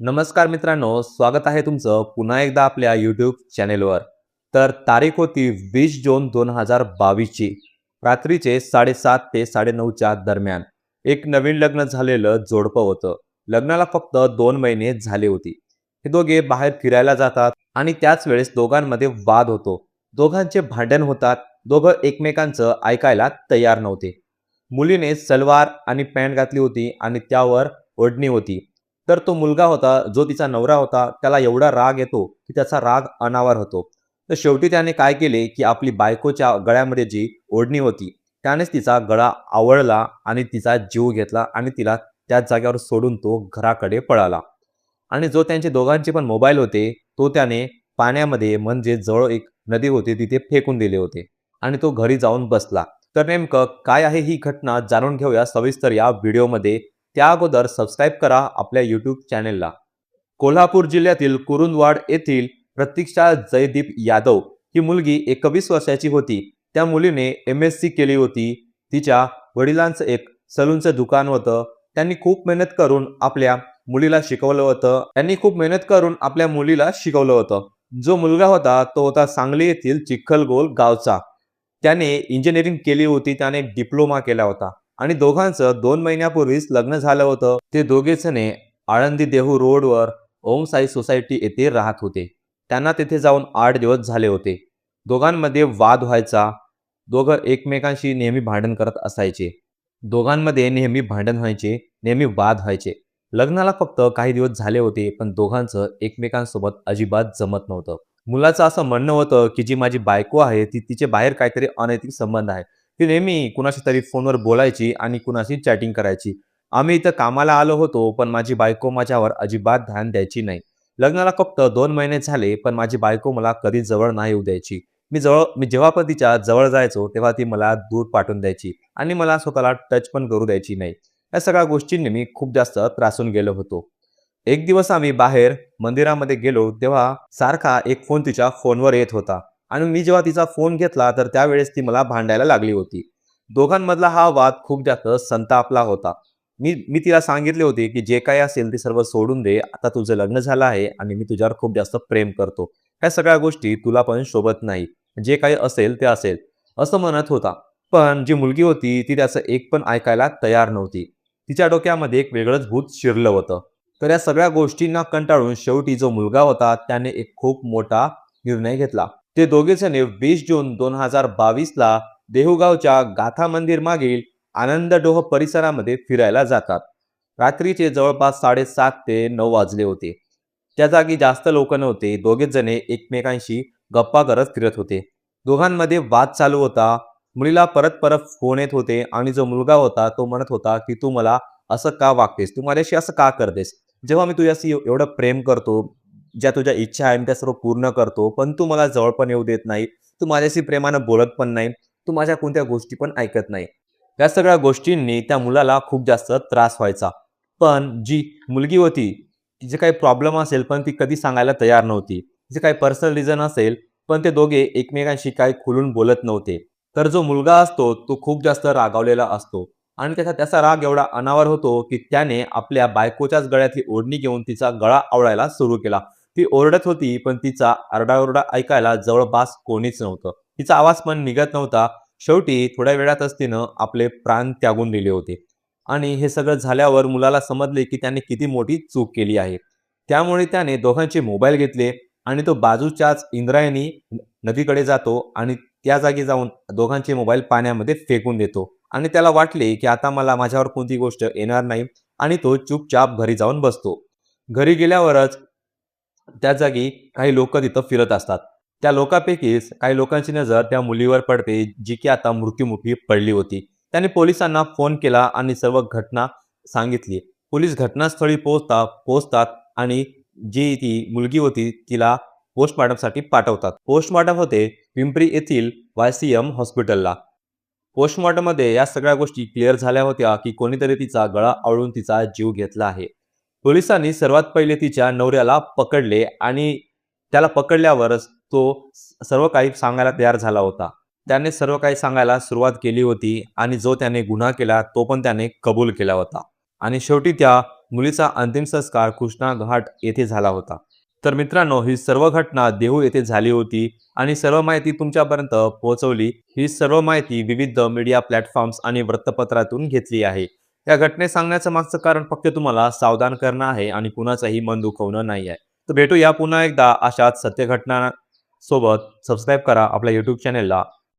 नमस्कार मित्रांनो स्वागत आहे तुमचं पुन्हा एकदा आपल्या यूट्यूब चॅनेलवर तर तारीख होती वीस जून दोन हजार बावीसची रात्रीचे साडेसात ते साडेनऊच्या दरम्यान. एक नवीन लग्न झालेलं जोडपं होतं. लग्नाला फक्त दोन महिने झाले होती. हे दोघे बाहेर फिरायला जातात आणि त्याच वेळेस दोघांमध्ये वाद होतो. दोघांचे भांडण होतात. दोघं एकमेकांचं ऐकायला तयार नव्हते. मुलीने सलवार आणि पॅन्ट घातली होती आणि त्यावर ओढणी होती. तर तो मुलगा होता जो तिचा नवरा होता त्याला एवढा राग येतो की त्याचा राग अनावर होतो. तर शेवटी त्याने काय केले की आपली बायकोच्या गळ्यामध्ये जी ओढणी होती त्यानेच तिचा गळा आवळला आणि तिचा जीव घेतला आणि तिला त्याच जागेवर सोडून तो घराकडे पळाला. आणि जो त्यांचे दोघांचे पण मोबाईल होते तो त्याने पाण्यामध्ये म्हणजे जवळ एक नदी होती तिथे फेकून दिले होते आणि तो घरी जाऊन बसला. तर नेमकं काय आहे ही घटना जाणून घेऊया सविस्तर या व्हिडिओमध्ये. त्या अगोदर सबस्क्राईब करा आपल्या यूट्यूब चॅनेलला कोल्हापूर जिल्ह्यातील कुरुंदवाड येथील प्रतीक्षा जयदीप यादव ही मुलगी एकवीस वर्षाची होती. त्या मुलीने एम एस सी केली होती. तिच्या वडिलांचं एक सलूनचं दुकान होतं. त्यांनी खूप मेहनत करून आपल्या मुलीला शिकवलं होतं. त्यांनी खूप मेहनत करून आपल्या मुलीला शिकवलं होतं. जो मुलगा होता तो होता सांगली येथील चिखलगोल गावचा. त्याने इंजिनिअरिंग केली होती. त्याने डिप्लोमा केला होता. आणि दोघांचं दोन महिन्यापूर्वीच लग्न झालं होतं. ते दोघे आळंदी देहू रोडवर ओम साई सोसायटी येथे राहत होते. त्यांना तेथे जाऊन आठ दिवस झाले होते. दोघांमध्ये वाद व्हायचा. दोघं एकमेकांशी नेहमी भांडण करत असायचे. दोघांमध्ये नेहमी भांडण व्हायचे नेहमी वाद व्हायचे. लग्नाला फक्त काही दिवस झाले होते पण दोघांचं एकमेकांसोबत अजिबात जमत नव्हतं. मुलाचं असं म्हणणं होतं की जी माझी बायको आहे ती तिचे बाहेर काहीतरी अनैतिक संबंध आहे. ती नेहमी कुणाशी तरी फोनवर बोलायची आणि कुणाशी चॅटिंग करायची. आम्ही इथं कामाला आलो होतो पण माझी बायको माझ्यावर अजिबात ध्यान द्यायची नाही. लग्नाला फक्त दोन महिने झाले पण माझी बायको मला कधी जवळ नाही येऊ द्यायची. मी जवळ मी जेव्हा पण तिच्या जवळ जायचो तेव्हा ती मला दूर पाठवून द्यायची आणि मला स्वतःला टच पण करू द्यायची नाही. या सगळ्या गोष्टींनी मी खूप जास्त त्रासून गेलो होतो. एक दिवस आम्ही बाहेर मंदिरामध्ये गेलो तेव्हा सारखा एक फोन तिच्या फोनवर येत होता. आणि मी जेव्हा तिचा फोन घेतला तर त्यावेळेस ती मला भांडायला लागली होती. दोघांमधला हा वाद खूप जास्त संतापला होता. मी मी तिला सांगितले होते की जे काही असेल ते सर्व सोडून दे. आता तुझं लग्न झालं आहे आणि मी तुझ्यावर खूप जास्त प्रेम करतो. ह्या सगळ्या गोष्टी तुला पण शोभत नाही. जे काही असेल ते असेल. असं म्हणत होता. पण जी मुलगी होती ती त्याचं एक पण ऐकायला तयार नव्हती. तिच्या डोक्यामध्ये एक वेगळंच भूत शिरलं होतं. तर या सगळ्या गोष्टींना कंटाळून शेवटी जो मुलगा होता त्याने एक खूप मोठा निर्णय घेतला. ते दोघेजणे वीस जून दोन हजार बावीसला देहुगावच्या गाथा मंदिर मागील आनंदडोह परिसरामध्ये फिरायला जातात. रात्रीचे जवळपास साडेसात ते नऊ वाजले होते. त्या जागी जास्त लोक नव्हते. दोघेच जणे एकमेकांशी गप्पा करत फिरत होते. दोघांमध्ये वाद चालू होता. मुलीला परत परत फोन येत होते आणि जो मुलगा होता तो म्हणत होता की तू मला असं का वागतेस? तू माझ्याशी असं का करतेस? जेव्हा मी तुझ्याशी एवढं प्रेम करतो ज्या तुझ्या इच्छा आहे मी त्या सर्व पूर्ण करतो पण तू मला जवळ पण येऊ देत नाही तू माझ्याशी प्रेमानं बोलत पण नाही तू माझ्या कोणत्या गोष्टी पण ऐकत नाही. या सगळ्या गोष्टींनी त्या मुलाला खूप जास्त त्रास व्हायचा. पण जी मुलगी होती तिचे काही प्रॉब्लेम असेल पण ती कधी सांगायला तयार नव्हती. तिचे काही पर्सनल रिझन असेल पण ते दोघे एकमेकांशी काही खुलून बोलत नव्हते. तर जो मुलगा असतो तो खूप जास्त रागावलेला असतो. आणि त्याचा त्याचा राग एवढा अनावर होतो की त्याने आपल्या बायकोच्याच गळ्यातली ओढणी घेऊन तिचा गळा आवळायला सुरू केला. ती ओरडत होती पण तिचा आरडाओरडा ऐकायला जवळपास कोणीच नव्हतं. तिचा आवाज पण निघत नव्हता. शेवटी थोड्या वेळातच तिनं आपले प्राण त्यागून दिले होते. आणि हे सगळं झाल्यावर मुलाला समजले की त्याने किती मोठी चूक केली आहे. त्यामुळे त्याने दोघांचे मोबाईल घेतले आणि तो बाजूच्याच इंद्रायणी नदीकडे जातो आणि त्या जागी जाऊन दोघांचे मोबाईल पाण्यामध्ये फेकून देतो. आणि त्याला वाटले की आता मला माझ्यावर कोणती गोष्ट येणार नाही आणि तो चुपचाप घरी जाऊन बसतो. घरी गेल्यावरच त्या जागी काही लोक तिथं फिरत असतात. त्या लोकांपैकीच काही लोकांची नजर त्या मुलीवर पडते जी की आता मृत्युमुखी पडली होती. त्याने पोलिसांना फोन केला आणि सर्व घटना सांगितली. पोलीस घटनास्थळी पोहोचता पोहोचतात आणि जी ती मुलगी होती तिला पोस्टमॉर्टमसाठी पाठवतात. पोस्टमॉर्टम होते पिंपरी येथील वायसीएम हॉस्पिटलला. पोस्टमॉर्टममध्ये या सगळ्या गोष्टी क्लिअर झाल्या होत्या की कोणीतरी तिचा गळा आवळून तिचा जीव घेतला आहे. पोलिसांनी सर्वात पहिले तिच्या नवऱ्याला पकडले आणि त्याला पकडल्यावरच तो सर्व काही सांगायला तयार झाला होता. त्याने सर्व काही सांगायला सुरुवात केली होती आणि जो त्याने गुन्हा केला तो पण त्याने कबूल केला होता. आणि शेवटी त्या मुलीचा अंतिम संस्कार कृष्णा घाट येथे झाला होता. तर मित्रांनो ही सर्व घटना देहू येथे झाली होती आणि सर्व माहिती तुमच्यापर्यंत पोहोचवली. ही सर्व माहिती विविध मीडिया प्लॅटफॉर्म्स आणि वृत्तपत्रातून घेतली आहे. या घटने सांगण्याचं मागचं कारण फक्त तुम्हाला सावधान करणं आहे आणि कुणाचंही मन दुखवणं नाही आहे तर भेटूया पुन्हा एकदा अशाच सत्य घटना सोबत सबस्क्राईब करा आपल्या यूट्यूब चॅनेलला